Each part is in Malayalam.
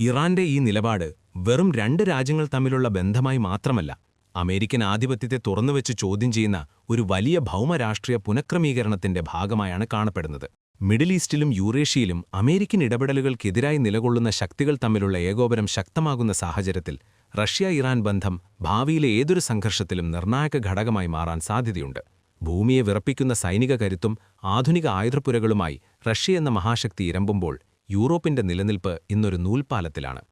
ഇറാന്റെ ഈ നിലപാട് വെറും രണ്ട് രാജ്യങ്ങൾ തമ്മിലുള്ള ബന്ധമായി മാത്രമല്ല അമേരിക്കൻ ആധിപത്യത്തെ തുറന്നുവെച്ച് ചോദ്യം ചെയ്യുന്ന ഒരു വലിയ ഭൗമരാഷ്ട്രീയ പുനഃക്രമീകരണത്തിന്റെ ഭാഗമായാണ് കാണപ്പെടുന്നത്. മിഡിൽ ഈസ്റ്റിലും യൂറേഷ്യയിലും അമേരിക്കൻ ഇടപെടലുകൾക്കെതിരായി നിലകൊള്ളുന്ന ശക്തികൾ തമ്മിലുള്ള ഏകോപനം ശക്തമാകുന്ന സാഹചര്യത്തിൽ റഷ്യ ഇറാൻ ബന്ധം ഭാവിയിലെ ഏതൊരു സംഘർഷത്തിലും നിർണായക ഘടകമായി മാറാൻ സാധ്യതയുണ്ട്. ഭൂമിയെ വിറപ്പിക്കുന്ന സൈനിക കരുത്തും ആധുനിക ആയുധപ്പുരകളുമായി റഷ്യ എന്ന മഹാശക്തി ഇരമ്പുമ്പോൾ യൂറോപ്പിന്റെ നിലനിൽപ്പ് ഇന്നൊരു നൂൽപ്പാലത്തിലാണ്.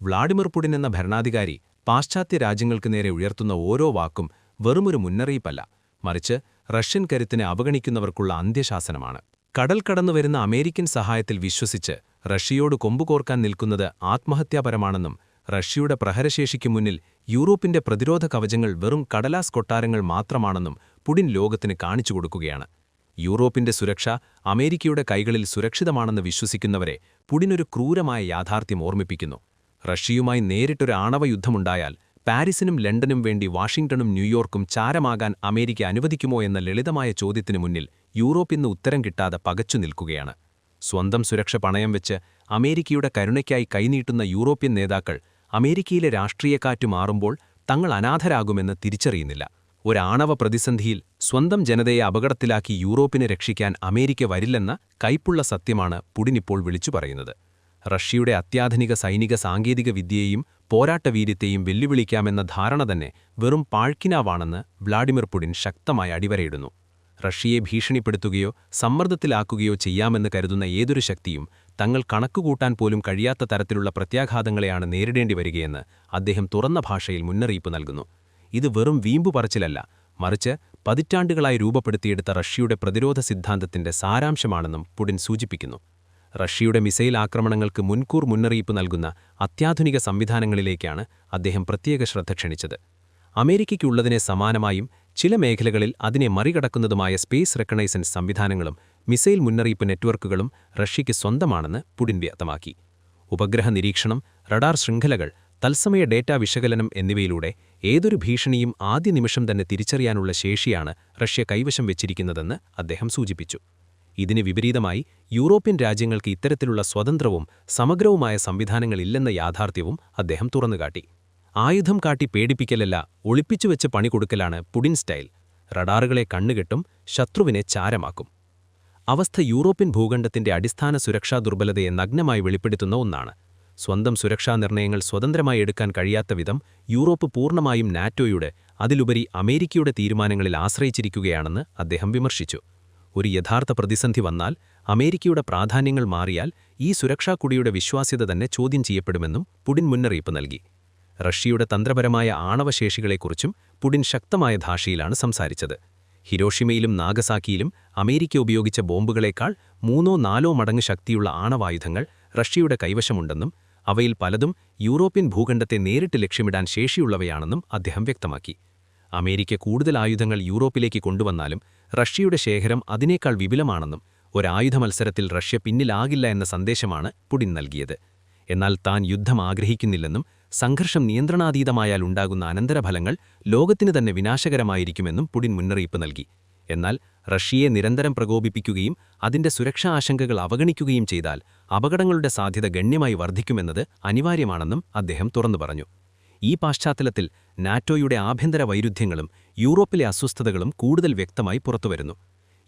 വ്ളാഡിമിർ പുടിൻ എന്ന ഭരണാധികാരി പാശ്ചാത്യ രാജ്യങ്ങൾക്ക് നേരെ ഉയർത്തുന്ന ഓരോ വാക്കും വെറുമൊരു മുന്നറിയിപ്പല്ല മറിച്ച് റഷ്യൻ കരുത്തിനെ അവഗണിക്കുന്നവർക്കുള്ള അന്ത്യശാസനമാണ്. കടൽ കടന്നു വരുന്ന അമേരിക്കൻ സഹായത്തിൽ വിശ്വസിച്ച് റഷ്യയോട് കൊമ്പുകോർക്കാൻ നിൽക്കുന്നത് ആത്മഹത്യാപരമാണെന്നും റഷ്യയുടെ പ്രഹരശേഷിക്കു മുന്നിൽ യൂറോപ്പിന്റെ പ്രതിരോധ കവചങ്ങൾ വെറും കടലാസ് കൊട്ടാരങ്ങൾ മാത്രമാണെന്നും പുടിൻ ലോകത്തിന് കാണിച്ചു കൊടുക്കുകയാണ്. യൂറോപ്പിന്റെ സുരക്ഷ അമേരിക്കയുടെ കൈകളിൽ സുരക്ഷിതമാണെന്ന് വിശ്വസിക്കുന്നവരെ പുടിനൊരു ക്രൂരമായ യാഥാർത്ഥ്യം ഓർമ്മിപ്പിക്കുന്നു. റഷ്യയുമായി നേരിട്ടൊരു ആണവ യുദ്ധമുണ്ടായാൽ പാരീസിനും ലണ്ടനും വേണ്ടി വാഷിംഗ്ടണും ന്യൂയോർക്കും ചാരമാകാൻ അമേരിക്ക അനുവദിക്കുമോ എന്ന ലളിതമായ ചോദ്യത്തിനു മുന്നിൽ യൂറോപ്പിന്ന് ഉത്തരം കിട്ടാതെ പകച്ചു നിൽക്കുകയാണ്. സ്വന്തം സുരക്ഷ പണയം വെച്ച് അമേരിക്കയുടെ കരുണയ്ക്കായി കൈനീട്ടുന്ന യൂറോപ്യൻ നേതാക്കൾ അമേരിക്കയിലെ രാഷ്ട്രീയക്കാറ്റു മാറുമ്പോൾ തങ്ങൾ അനാഥരാകുമെന്ന് തിരിച്ചറിയുന്നില്ല. ഒരാണവ പ്രതിസന്ധിയിൽ സ്വന്തം ജനതയെ അപകടത്തിലാക്കി യൂറോപ്പിനെ രക്ഷിക്കാൻ അമേരിക്ക വരില്ലെന്ന കൈപ്പുള്ള സത്യമാണ് പുടിനിപ്പോൾ വിളിച്ചു പറയുന്നത്. റഷ്യയുടെ അത്യാധുനിക സൈനിക സാങ്കേതിക വിദ്യയെയും പോരാട്ടവീര്യത്തെയും വെല്ലുവിളിക്കാമെന്ന ധാരണ തന്നെ വെറും പാഴ്ക്കിനാവാണെന്ന് വ്ളാഡിമിർ പുടിൻ ശക്തമായി അടിവരയിടുന്നു. റഷ്യയെ ഭീഷണിപ്പെടുത്തുകയോ സമ്മർദ്ദത്തിലാക്കുകയോ ചെയ്യാമെന്ന് കരുതുന്ന ഏതൊരു ശക്തിയും തങ്ങൾ കണക്കുകൂട്ടാൻ പോലും കഴിയാത്ത തരത്തിലുള്ള പ്രത്യാഘാതങ്ങളെയാണ് നേരിടേണ്ടി വരികയെന്ന് അദ്ദേഹം തുറന്ന ഭാഷയിൽ മുന്നറിയിപ്പ് നൽകുന്നു. ഇത് വെറും വീമ്പു പറച്ചിലല്ല മറിച്ച് പതിറ്റാണ്ടുകളായി രൂപപ്പെടുത്തിയെടുത്ത റഷ്യയുടെ പ്രതിരോധ സിദ്ധാന്തത്തിന്റെ സാരാംശമാണെന്നും പുടിൻ സൂചിപ്പിക്കുന്നു. റഷ്യയുടെ മിസൈൽ ആക്രമണങ്ങൾക്ക് മുൻകൂർ മുന്നറിയിപ്പ് നൽകുന്ന അത്യാധുനിക സംവിധാനങ്ങളിലേക്കാണ് അദ്ദേഹം പ്രത്യേക ശ്രദ്ധ ക്ഷണിച്ചത്. അമേരിക്കയ്ക്കുള്ളതിനെ സമാനമായും ചില മേഖലകളിൽ അതിനെ മറികടക്കുന്നതുമായ സ്പേസ് റെക്കണൈസൻസ് സംവിധാനങ്ങളും മിസൈൽ മുന്നറിയിപ്പ് നെറ്റ്വർക്കുകളും റഷ്യയ്ക്ക് സ്വന്തമാണെന്ന് പുടിൻ വ്യക്തമാക്കി. ഉപഗ്രഹ നിരീക്ഷണം റഡാർ ശൃംഖലകൾ തത്സമയ ഡേറ്റാ വിശകലനം എന്നിവയിലൂടെ ഏതൊരു ഭീഷണിയും ആദ്യ നിമിഷം തന്നെ തിരിച്ചറിയാനുള്ള ശേഷിയാണ് റഷ്യ കൈവശം വെച്ചിരിക്കുന്നതെന്ന് അദ്ദേഹം സൂചിപ്പിച്ചു. ഇതിന് വിപരീതമായി യൂറോപ്യൻ രാജ്യങ്ങൾക്ക് ഇത്തരത്തിലുള്ള സ്വതന്ത്രവും സമഗ്രവുമായ സംവിധാനങ്ങളില്ലെന്ന യാഥാർത്ഥ്യവും അദ്ദേഹം തുറന്നുകാട്ടി. ആയുധം കാട്ടി പേടിപ്പിക്കലല്ല ഒളിപ്പിച്ചുവെച്ച് പണി കൊടുക്കലാണ് പുടിൻ സ്റ്റൈൽ. റഡാറുകളെ കണ്ണുകെട്ടും ശത്രുവിനെ ചാരമാക്കും. അവസ്ഥ യൂറോപ്യൻ ഭൂഖണ്ഡത്തിന്റെ അടിസ്ഥാന സുരക്ഷാ ദുർബലതയെ നഗ്നമായി വെളിപ്പെടുത്തുന്ന ഒന്നാണ്. സ്വന്തം സുരക്ഷാ നിർണയങ്ങൾ സ്വതന്ത്രമായി എടുക്കാൻ കഴിയാത്ത വിധം യൂറോപ്പ് പൂർണമായും നാറ്റോയുടെ അതിലുപരി അമേരിക്കയുടെ തീരുമാനങ്ങളിൽ ആശ്രയിച്ചിരിക്കുകയാണെന്ന് അദ്ദേഹം വിമർശിച്ചു. ഒരു യഥാർത്ഥ പ്രതിസന്ധി വന്നാൽ അമേരിക്കയുടെ പ്രാധാന്യങ്ങൾ മാറിയാൽ ഈ സുരക്ഷാ കുടിയുടെ വിശ്വാസ്യത തന്നെ ചോദ്യം ചെയ്യപ്പെടുമെന്നും പുടിൻ മുന്നറിയിപ്പ് നൽകി. റഷ്യയുടെ തന്ത്രപരമായ ആണവശേഷികളെക്കുറിച്ചും പുടിൻ ശക്തമായ ഭാഷയിലാണ് സംസാരിച്ചത്. ഹിരോഷിമയിലും നാഗസാക്കിയിലും അമേരിക്ക ഉപയോഗിച്ച ബോംബുകളേക്കാൾ മൂന്നോ നാലോ മടങ്ങ് ശക്തിയുള്ള ആണവായുധങ്ങൾ റഷ്യയുടെ കൈവശമുണ്ടെന്നും അവയിൽ പലതും യൂറോപ്യൻ ഭൂഖണ്ഡത്തെ നേരിട്ട് ലക്ഷ്യമിടാൻ ശേഷിയുള്ളവയാണെന്നും അദ്ദേഹം വ്യക്തമാക്കി. അമേരിക്ക കൂടുതൽ ആയുധങ്ങൾ യൂറോപ്പിലേക്ക് കൊണ്ടുവന്നാലും റഷ്യയുടെ ശേഖരം അതിനേക്കാൾ വിപുലമാണെന്നും ഒരായുധ മത്സരത്തിൽ റഷ്യ പിന്നിലാകില്ല എന്ന സന്ദേശമാണ് പുടിൻ നൽകിയത്. എന്നാൽ താൻ യുദ്ധം ആഗ്രഹിക്കുന്നില്ലെന്നും സംഘർഷം നിയന്ത്രണാതീതമായാൽ ഉണ്ടാകുന്ന അനന്തരഫലങ്ങൾ ലോകത്തിന് തന്നെ വിനാശകരമായിരിക്കുമെന്നും പുടിൻ മുന്നറിയിപ്പ് നൽകി. എന്നാൽ റഷ്യയെ നിരന്തരം പ്രകോപിപ്പിക്കുകയും അതിന്റെ സുരക്ഷാ ആശങ്കകൾ അവഗണിക്കുകയും ചെയ്താൽ അപകടങ്ങളുടെ സാധ്യത ഗണ്യമായി വർദ്ധിക്കുമെന്നത് അനിവാര്യമാണെന്നും അദ്ദേഹം തുറന്നു പറഞ്ഞു. ഈ പശ്ചാത്തലത്തിൽ നാറ്റോയുടെ ആഭ്യന്തര വൈരുദ്ധ്യങ്ങളും യൂറോപ്പിലെ അസ്വസ്ഥതകളും കൂടുതൽ വ്യക്തമായി പുറത്തുവരുന്നു.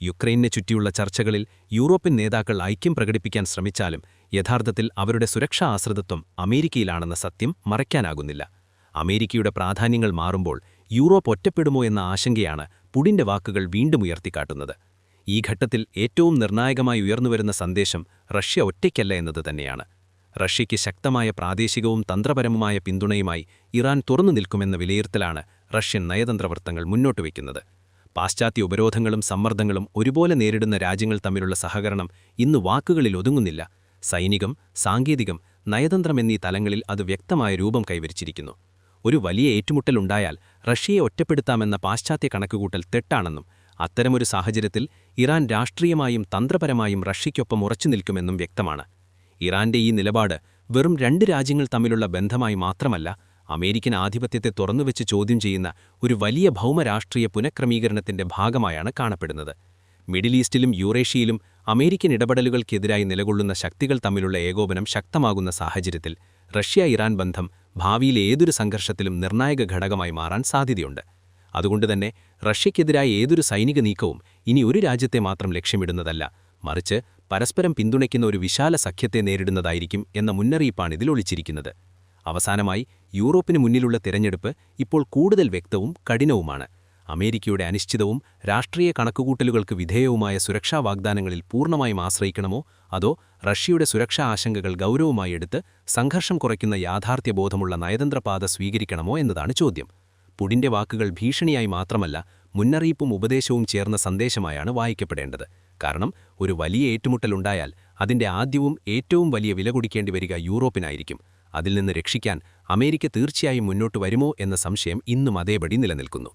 യുക്രൈനെ ചുറ്റിയുള്ള ചർച്ചകളിൽ യൂറോപ്യൻ നേതാക്കൾ ഐക്യം പ്രകടിപ്പിക്കാൻ ശ്രമിച്ചാലും യഥാർത്ഥത്തിൽ അവരുടെ സുരക്ഷാ ആശ്രിതത്വം അമേരിക്കയിലാണെന്ന സത്യം മറയ്ക്കാനാകുന്നില്ല. അമേരിക്കയുടെ പ്രാധാന്യങ്ങൾ മാറുമ്പോൾ യൂറോപ്പ് ഒറ്റപ്പെടുമോ എന്ന ആശങ്കയാണ് പുടിന്റെ വാക്കുകൾ വീണ്ടും ഉയർത്തിക്കാട്ടുന്നത്. ഈ ഘട്ടത്തിൽ ഏറ്റവും നിർണായകമായി ഉയർന്നുവരുന്ന സന്ദേശം റഷ്യ ഒറ്റയ്ക്കല്ല എന്നത് തന്നെയാണ്. റഷ്യയ്ക്ക് ശക്തമായ പ്രാദേശികവും തന്ത്രപരവുമായ പിന്തുണയുമായി ഇറാൻ തുറന്നു നിൽക്കുമെന്ന വിലയിരുത്തലാണ് റഷ്യൻ നയതന്ത്രവൃത്തങ്ങൾ മുന്നോട്ട് വയ്ക്കുന്നത്. പാശ്ചാത്യ ഉപരോധങ്ങളും സമ്മർദ്ദങ്ങളും ഒരുപോലെ നേരിടുന്ന രാജ്യങ്ങൾ തമ്മിലുള്ള സഹകരണം ഇന്ന് വാക്കുകളിൽ ഒതുങ്ങുന്നില്ല. സൈനികം സാങ്കേതികം നയതന്ത്രം എന്നീ തലങ്ങളിൽ അത് വ്യക്തമായ രൂപം കൈവരിച്ചിരിക്കുന്നു. ഒരു വലിയ ഏറ്റുമുട്ടലുണ്ടായാൽ റഷ്യയെ ഒറ്റപ്പെടുത്താമെന്ന പാശ്ചാത്യ കണക്കുകൂട്ടൽ തെട്ടാണെന്നും അത്തരമൊരു സാഹചര്യത്തിൽ ഇറാൻ രാഷ്ട്രീയമായും തന്ത്രപരമായും റഷ്യയ്ക്കൊപ്പം ഉറച്ചു നിൽക്കുമെന്നും വ്യക്തമാണ്. ഇറാന്റെ ഈ നിലപാട് വെറും രണ്ട് രാജ്യങ്ങൾ തമ്മിലുള്ള ബന്ധമായി മാത്രമല്ല അമേരിക്കൻ ആധിപത്യത്തെ തുറന്നുവെച്ച് ചോദ്യം ചെയ്യുന്ന ഒരു വലിയ ഭൗമരാഷ്ട്രീയ പുനഃക്രമീകരണത്തിന്റെ ഭാഗമായാണ് കാണപ്പെടുന്നത്. മിഡിൽ ഈസ്റ്റിലും യൂറേഷ്യയിലും അമേരിക്കൻ ഇടപെടലുകൾക്കെതിരായി നിലകൊള്ളുന്ന ശക്തികൾ തമ്മിലുള്ള ഏകോപനം ശക്തമാകുന്ന സാഹചര്യത്തിൽ റഷ്യ ഇറാൻ ബന്ധം ഭാവിയിലെ ഏതൊരു സംഘർഷത്തിലും നിർണായക ഘടകമായി മാറാൻ സാധ്യതയുണ്ട്. അതുകൊണ്ടുതന്നെ റഷ്യക്കെതിരായ ഏതൊരു സൈനിക നീക്കവും ഇനി ഒരു രാജ്യത്തെ മാത്രം ലക്ഷ്യമിടുന്നതല്ല മറിച്ച് പരസ്പരം പിന്തുണയ്ക്കുന്ന ഒരു വിശാല സഖ്യത്തെ നേരിടുന്നതായിരിക്കും എന്ന മുന്നറിയിപ്പാണ് ഇതിൽ ഒളിച്ചിരിക്കുന്നത്. അവസാനമായി യൂറോപ്പിന് മുന്നിലുള്ള തിരഞ്ഞെടുപ്പ് ഇപ്പോൾ കൂടുതൽ വ്യക്തവും കഠിനവുമാണ്. അമേരിക്കയുടെ അനിശ്ചിതവും രാഷ്ട്രീയ കണക്കുകൂട്ടലുകൾക്ക് വിധേയവുമായ സുരക്ഷാ വാഗ്ദാനങ്ങളിൽ പൂർണമായും ആശ്രയിക്കണമോ? അതോ റഷ്യയുടെ സുരക്ഷാ ആശങ്കകൾ ഗൗരവമായി എടുത്ത് സംഘർഷം കുറയ്ക്കുന്ന യാഥാർത്ഥ്യബോധമുള്ള നയതന്ത്രപാത സ്വീകരിക്കണമോ എന്നതാണ് ചോദ്യം. പുടിന്റെ വാക്കുകൾ ഭീഷണിയായി മാത്രമല്ല മുന്നറിയിപ്പും ഉപദേശവും ചേർന്ന സന്ദേശമായാണ് വായിക്കപ്പെടേണ്ടത്. കാരണം ഒരു വലിയ ഏറ്റുമുട്ടലുണ്ടായാൽ അതിന്റെ ആദ്യവും ഏറ്റവും വലിയ വില കുടിക്കേണ്ടി വരിക യൂറോപ്പിനായിരിക്കും. അതിൽ നിന്ന് രക്ഷിക്കാൻ അമേരിക്ക തീർച്ചയായും മുന്നോട്ട് വരുമോ എന്ന സംശയം ഇന്നും അതേപടി നിലനിൽക്കുന്നു.